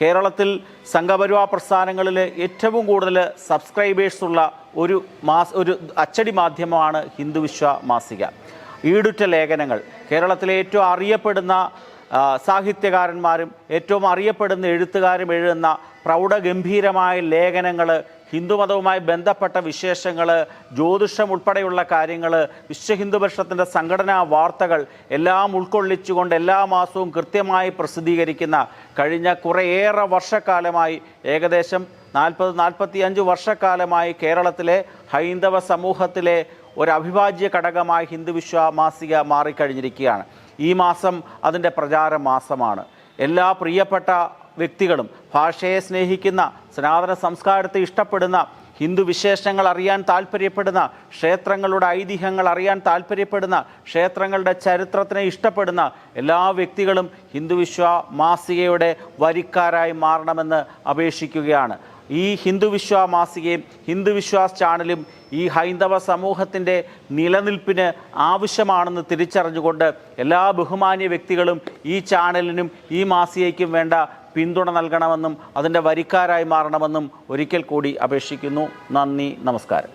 കേരളത്തിൽ സംഘപരിവാർ പ്രസ്ഥാനങ്ങളിൽ ഏറ്റവും കൂടുതൽ സബ്സ്ക്രൈബേഴ്സ് ഉള്ള ഒരു മാസ് ഒരു അച്ചടി മാധ്യമമാണ് ഹിന്ദുവിശ്വ മാസിക. ഈടുറ്റ ലേഖനങ്ങൾ. കേരളത്തിലെ ഏറ്റവും അറിയപ്പെടുന്ന സാഹിത്യകാരന്മാരും ഏറ്റവും അറിയപ്പെടുന്ന എഴുത്തുകാരും എഴുതുന്ന പ്രൗഢഗംഭീരമായ ലേഖനങ്ങൾ ഹിന്ദുമതവുമായി ബന്ധപ്പെട്ട വിശേഷങ്ങൾ ജ്യോതിഷം ഉൾപ്പെടെയുള്ള കാര്യങ്ങൾ വിശ്വ ഹിന്ദു പരിഷത്തിന്റെ സംഘടനാ വാർത്തകൾ എല്ലാം ഉൾക്കൊള്ളിച്ചുകൊണ്ട് എല്ലാ മാസവും കൃത്യമായി പ്രസിദ്ധീകരിക്കുന്ന കഴിഞ്ഞ കുറേയേറെ വർഷക്കാലമായി ഏകദേശം നാൽപ്പത് നാൽപ്പത്തിയഞ്ച് വർഷക്കാലമായി കേരളത്തിലെ ഹൈന്ദവ സമൂഹത്തിലെ ഒരു അവിഭാജ്യ ഘടകമായി ഹിന്ദുവിശ്വ മാസിക മാറിക്കഴിഞ്ഞിരിക്കുകയാണ്. ഈ മാസം അതിന്റെ പ്രചാര മാസമാണ്. എല്ലാ പ്രിയപ്പെട്ട വ്യക്തികളും ഭാഷയെ സ്നേഹിക്കുന്ന സനാതന സംസ്കാരത്തെ ഇഷ്ടപ്പെടുന്ന ഹിന്ദു വിശേഷങ്ങൾ അറിയാൻ താല്പര്യപ്പെടുന്ന ക്ഷേത്രങ്ങളുടെ ഐതിഹ്യങ്ങൾ അറിയാൻ താല്പര്യപ്പെടുന്ന ക്ഷേത്രങ്ങളുടെ ചരിത്രത്തിനെ ഇഷ്ടപ്പെടുന്ന എല്ലാ വ്യക്തികളും ഹിന്ദുവിശ്വ മാസികയുടെ വരിക്കാരായി മാറണമെന്ന് അപേക്ഷിക്കുകയാണ്. ഈ ഹിന്ദുവിശ്വ മാസികയും ഹിന്ദുവിശ്വാസ് ചാനലും ഈ ഹൈന്ദവ സമൂഹത്തിന്റെ നിലനിൽപ്പിന് ആവശ്യമാണെന്ന് തിരിച്ചറിഞ്ഞുകൊണ്ട് എല്ലാ ബഹുമാന്യ വ്യക്തികളും ഈ ചാനലിനും ഈ മാസികയ്ക്കും വേണ്ട പിന്തുണ നൽകണമെന്നും അതിന്റെ വരിക്കാരായി മാറണമെന്നും ഒരിക്കൽ കൂടി അപേക്ഷിക്കുന്നു. നന്ദി നമസ്കാരം.